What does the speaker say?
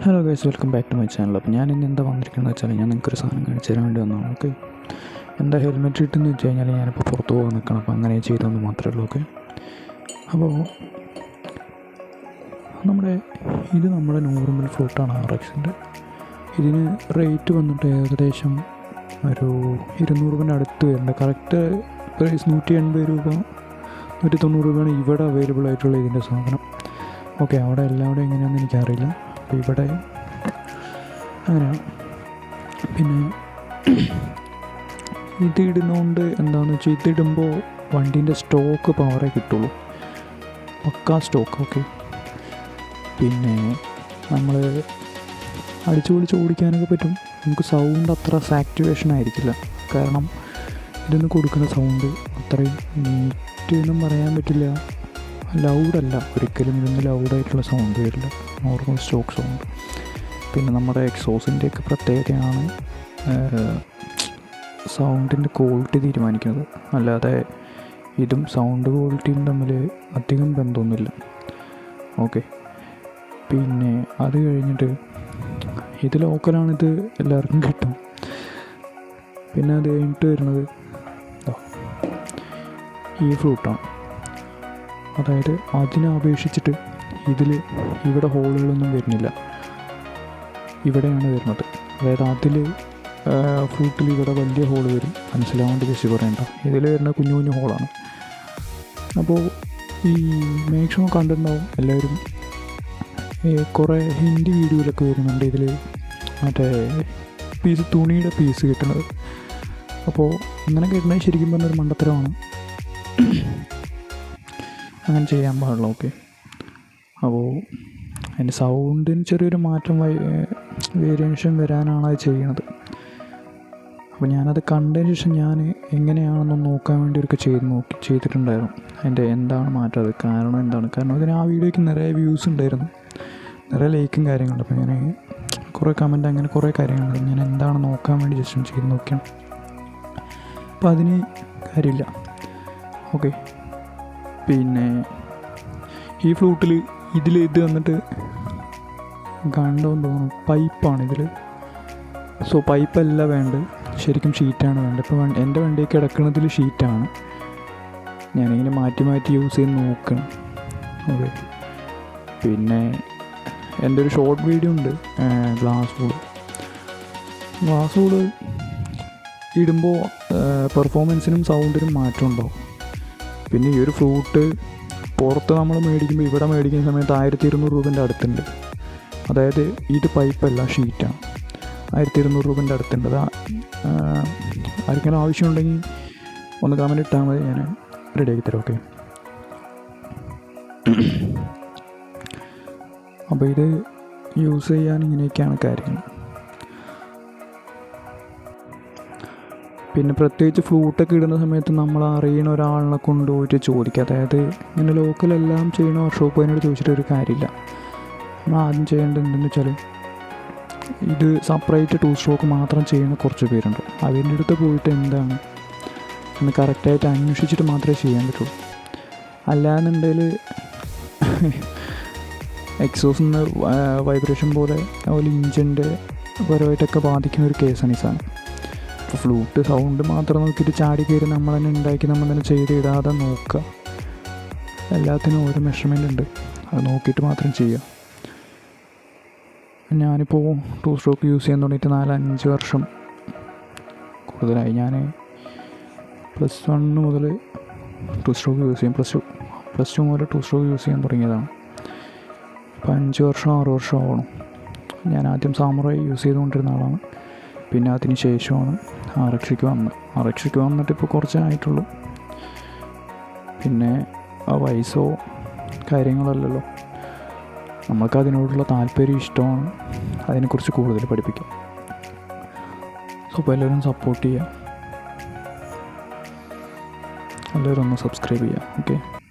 Hello guys welcome back to my channel അപ്പോൾ ഞാൻ ഇന്ന് എന്താ വന്നിരിക്കുന്നത് വെച്ചാൽ ഞാൻ നിങ്ങൾക്കൊരു സാധനം കാണിച്ചു തരാൻ വേണ്ടി വന്നതാണ് ഓക്കെ എന്താ ഹെൽമെറ്റ് ഇട്ടെന്ന് വെച്ച് കഴിഞ്ഞാൽ ഞാനിപ്പോൾ പുറത്ത് പോകാൻ നിൽക്കണം. അപ്പോൾ അങ്ങനെ ചെയ്തെന്ന് മാത്രമേ ഉള്ളൂ ഓക്കെ അപ്പോൾ നമ്മുടെ ഇത് നമ്മുടെ നോർമൽ ഫ്ലോട്ടാണ് ആർ എക്സിന്റെ ഇതിന് റേറ്റ് വന്നിട്ട് ഏകദേശം ഒരു ഇരുന്നൂറ് രൂപേന്റെ അടുത്ത് വരുന്നുണ്ട്. കറക്റ്റ് പ്രൈസ് നൂറ്റി എൺപത് രൂപ നൂറ്റി തൊണ്ണൂറ് രൂപയാണ് ഇവിടെ അവൈലബിൾ ആയിട്ടുള്ള ഇതിന്റെ സാധനം. ഓക്കെ അവിടെ എല്ലാവരും എങ്ങനെയാണെന്ന് എനിക്കറിയില്ല. അപ്പോൾ ഇവിടെ അങ്ങനെയാണ്. പിന്നെ ഇത് ഇടുന്നതുകൊണ്ട് എന്താണെന്ന് വെച്ചാൽ ഇതിടുമ്പോൾ വണ്ടീന്റെ സ്റ്റോക്ക് പവറേ കിട്ടുള്ളൂ. പക്കാ സ്റ്റോക്ക് ഓക്കെ പിന്നെ നമ്മൾ അടിച്ചു പൊളിച്ച് ഓടിക്കാനൊക്കെ പറ്റും. നമുക്ക് സൗണ്ട് അത്ര സാക്ടിവേഷൻ ആയിരിക്കില്ല. കാരണം ഇതിന് കൊടുക്കുന്ന സൗണ്ട് അത്രയും നീറ്റ് എന്നും പറയാൻ പറ്റില്ല. ലൗഡല്ല ഒരിക്കലും ഇതിന് ലൗഡായിട്ടുള്ള സൗണ്ട് വരില്ല. നോർമൽ സ്റ്റോക്ക് സൗണ്ട് പിന്നെ നമ്മുടെ എക്സോസിന്റെയൊക്കെ പ്രത്യേകതയാണ് സൗണ്ടിന്റെ ക്വാളിറ്റി തീരുമാനിക്കുന്നത്. അല്ലാതെ ഇതും സൗണ്ട് ക്വാളിറ്റിയും തമ്മിൽ അധികം ബന്ധമൊന്നുമില്ല. ഓക്കെ പിന്നെ അത് കഴിഞ്ഞിട്ട് ഇത് ലോക്കലാണിത് എല്ലാവർക്കും കിട്ടും. പിന്നെ അത് കഴിഞ്ഞിട്ട് വരുന്നത് ഈ ഫ്രൂട്ടാണ് അതായത് അതിനെ അപേക്ഷിച്ചിട്ട് ഇതിൽ ഇവിടെ ഹോളുകളൊന്നും വരുന്നില്ല. ഇവിടെയാണ് വരുന്നത്. അതായത് അതിൽ ഫ്രൂട്ടിൽ ഇവിടെ വലിയ ഹോൾ വരും. മനസ്സിലാവാണ്ട് ജസ്റ്റ് പറയണ്ട. ഇതിൽ വരുന്ന കുഞ്ഞു കുഞ്ഞു ഹോളാണ് അപ്പോൾ ഈ മാക്സിമം കണ്ടിട്ടുണ്ടാവും എല്ലാവരും കുറേ ഹിന്ദി വീഡിയോയിലൊക്കെ വരുന്നുണ്ട് ഇതിൽ മറ്റേ പീസ് തുണിയുടെ പീസ് കിട്ടുന്നത്. അപ്പോൾ അങ്ങനെ കിട്ടുന്നത് ശരിക്കും പറഞ്ഞൊരു മണ്ടത്തരമാണ്. അങ്ങനെ ചെയ്യാൻ പാടില്ല ഓക്കെ. അപ്പോൾ അതിന്റെ സൗണ്ടിന് ചെറിയൊരു മാറ്റം വേരിയേഷൻ വരാനാണ് അത് ചെയ്യണത്. അപ്പോൾ ഞാനത് കണ്ടതിന് ശേഷം ഞാൻ എങ്ങനെയാണെന്ന് നോക്കാൻ വേണ്ടി ഒക്കെ ചെയ്ത് നോക്കി ചെയ്തിട്ടുണ്ടായിരുന്നു. അതിന്റെ എന്താണ് മാറ്റം അത് കാരണം എന്താണ്? കാരണം അതിന് ആ വീഡിയോയ്ക്ക് നിറയെ വ്യൂസ് ഉണ്ടായിരുന്നു. നിറയെ ലൈക്കും കാര്യങ്ങളുണ്ട് അപ്പോൾ ഞാൻ കുറേ കമന്റ് അങ്ങനെ കുറേ കാര്യങ്ങളുണ്ട്. ഞാൻ എന്താണ് നോക്കാൻ വേണ്ടി ജസ്റ്റ് ഒന്ന് ചെയ്ത് നോക്കിയാണ് അപ്പോൾ അതിന് കാര്യമില്ല. ഓക്കെ പിന്നെ ഈ ഫ്ലൂട്ടിൽ ഇതിൽ ഇത് വന്നിട്ട് കണ്ടോന്ന് തോന്നുന്നു. പൈപ്പാണ് ഇതിൽ സോ പൈപ്പല്ല വേണ്ടത്. ശരിക്കും ഷീറ്റാണ് വേണ്ടത്. ഇപ്പോൾ എന്റെ വണ്ടിയൊക്കെ കിടക്കുന്നതിൽ ഷീറ്റാണ് ഞാനിങ്ങനെ മാറ്റി മാറ്റി യൂസ് ചെയ്ത് നോക്കണം. ഓക്കെ പിന്നെ എന്റെ ഒരു ഷോർട്ട് വീഡിയോ ഉണ്ട് ഗ്ലാസ് വൂൾ ഗ്ലാസ് വൂൾ ഇടുമ്പോൾ പെർഫോമൻസിനും സൗണ്ടിനും മാറ്റം ഉണ്ടാവും പിന്നെ ഈ ഒരു ഫ്രൂട്ട് പുറത്ത് നമ്മൾ മേടിക്കുമ്പോൾ ഇവിടെ മേടിക്കുന്ന സമയത്ത് ആയിരത്തി ഇരുന്നൂറ് രൂപേന്റെ അടുത്തുണ്ട്. അതായത് ഇത് പൈപ്പല്ല ഷീറ്റാണ് ആയിരത്തി ഇരുന്നൂറ് രൂപേന്റെ അടുത്തുണ്ട്. അത് ആർക്കെങ്കിലും ആവശ്യമുണ്ടെങ്കിൽ ഒന്ന് കമന്റ് ഇട്ടാൽ മതി ഞാൻ റെഡി ആക്കി തരാം ഓക്കെ അപ്പോൾ ഇത് യൂസ് ചെയ്യാൻ ഇങ്ങനെയൊക്കെയാണ് കാര്യങ്ങൾ. പിന്നെ പ്രത്യേകിച്ച് ഫ്ലൂട്ടൊക്കെ ഇടുന്ന സമയത്ത് നമ്മൾ അറിയുന്ന ഒരാളിനെ കൊണ്ടുപോയിട്ട് ചോദിക്കുക. അതായത് ഇങ്ങനെ ലോക്കലെല്ലാം ചെയ്യുന്ന അതിനോട് ചോദിച്ചിട്ട് ഒരു കാര്യമില്ല. നമ്മൾ ആദ്യം ചെയ്യേണ്ടത് എന്തെന്ന് വെച്ചാൽ ഇത് സെപ്പറേറ്റ് ടൂ സ്ട്രോക്ക് മാത്രം ചെയ്യുന്ന കുറച്ച് പേരുണ്ട്. അവരുടെ അടുത്ത് പോയിട്ട് എന്താണ് എന്ന് കറക്റ്റായിട്ട് അന്വേഷിച്ചിട്ട് മാത്രമേ ചെയ്യാൻ പറ്റുള്ളൂ. അല്ലാന്നുണ്ടെങ്കിൽ എക്സോസിൽ നിന്ന് വൈബ്രേഷൻ പോലെ അതുപോലെ ഇഞ്ചിന്റെ പരമായിട്ടൊക്കെ ബാധിക്കുന്ന ഒരു കേസാണ് ഈ സാധനം. അപ്പോൾ ഫ്ലൂട്ട് സൗണ്ട് മാത്രം നോക്കിയിട്ട് ചാടി കയറി നമ്മൾ തന്നെ ഉണ്ടാക്കി നമ്മൾ തന്നെ ചെയ്ത് ഇടാതെ നോക്കുക. എല്ലാത്തിനും ഓരോ മെഷർമെന്റ് ഉണ്ട്. അത് നോക്കിയിട്ട് മാത്രം ചെയ്യുക. ഞാനിപ്പോൾ ടു സ്ട്രോക്ക് യൂസ് ചെയ്യാൻ തുടങ്ങിയിട്ട് നാലഞ്ച് വർഷം കൂടുതലായി. ഞാൻ പ്ലസ് വൺ മുതൽ ടു സ്ട്രോക്ക് യൂസ് ചെയ്യും. പ്ലസ് ടു പ്ലസ് ടു മുതൽ ടു സ്ട്രോക്ക് യൂസ് ചെയ്യാൻ തുടങ്ങിയതാണ്. ഇപ്പം അഞ്ച് വർഷം ആറ് വർഷം ആവണം. ഞാൻ ആദ്യം സാമുറായി യൂസ് ചെയ്തുകൊണ്ടിരുന്ന ആളാണ്. പിന്നെ അതിന് ശേഷമാണ് ആറക്ഷയ്ക്ക് വന്നത് ആറക്ഷയ്ക്ക് വന്നിട്ട് ഇപ്പോൾ കുറച്ചായിട്ടുള്ളു. പിന്നെ ആ വയസ്സോ കാര്യങ്ങളല്ലല്ലോ. നമ്മൾക്ക് അതിനോടുള്ള താല്പര്യം ഇഷ്ടമാണ്. അതിനെക്കുറിച്ച് കൂടുതൽ പഠിപ്പിക്കാം. സോ അപ്പോൾ എല്ലാവരും സപ്പോർട്ട് ചെയ്യുക എല്ലാവരും ഒന്ന് സബ്സ്ക്രൈബ് ചെയ്യുക ഓക്കെ